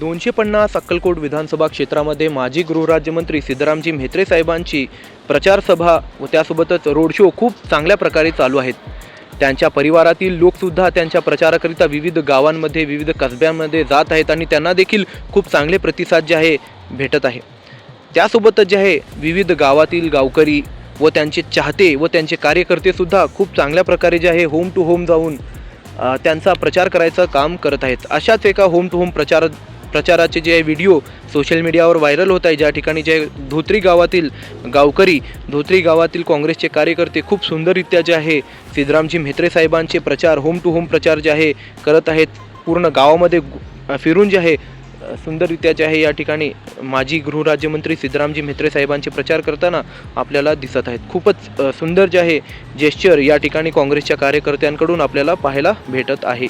दोनशे पन्नास अक्कलकोट विधानसभा क्षेत्रामध्ये माजी गृहराज्यमंत्री सिद्धरामजी म्हेत्रे साहेबांची प्रचारसभा व त्यासोबतच रोड शो खूप चांगल्या प्रकारे चालू आहेत. त्यांच्या परिवारातील लोकसुद्धा त्यांच्या प्रचाराकरिता विविध गावांमध्ये विविध कसब्यांमध्ये जात आहेत आणि त्यांना देखील खूप चांगले प्रतिसाद जे आहे भेटत आहे. त्यासोबतच जे आहे विविध गावातील गावकरी व त्यांचे चाहते व त्यांचे कार्यकर्तेसुद्धा खूप चांगल्या प्रकारे जे आहे होम टू होम जाऊन त्यांचा प्रचार करायचं काम करत आहेत. अशाच एका होम टू होम प्रचार प्रचाराचे जे व्हिडिओ सोशल मीडियावर व्हायरल होत आहे. ज्या ठिकाणी जे धोत्री गावातील गावकरी धोत्री गावातील काँग्रेसचे कार्यकर्ते खूप सुंदररित्या जे आहे सिद्धरामजी म्हेत्रे साहेबांचे प्रचार होम टू होम प्रचार जे आहे करत आहेत. पूर्ण गावामध्ये फिरून जे आहे सुंदररित्या जे आहे या ठिकाणी माजी गृहराज्यमंत्री सिद्धरामजी म्हेत्रे साहेबांचे प्रचार करताना आपल्याला दिसत आहेत. खूपच सुंदर जे आहे जेश्चर या ठिकाणी काँग्रेसच्या कार्यकर्त्यांकडून आपल्याला पाहायला भेटत आहे.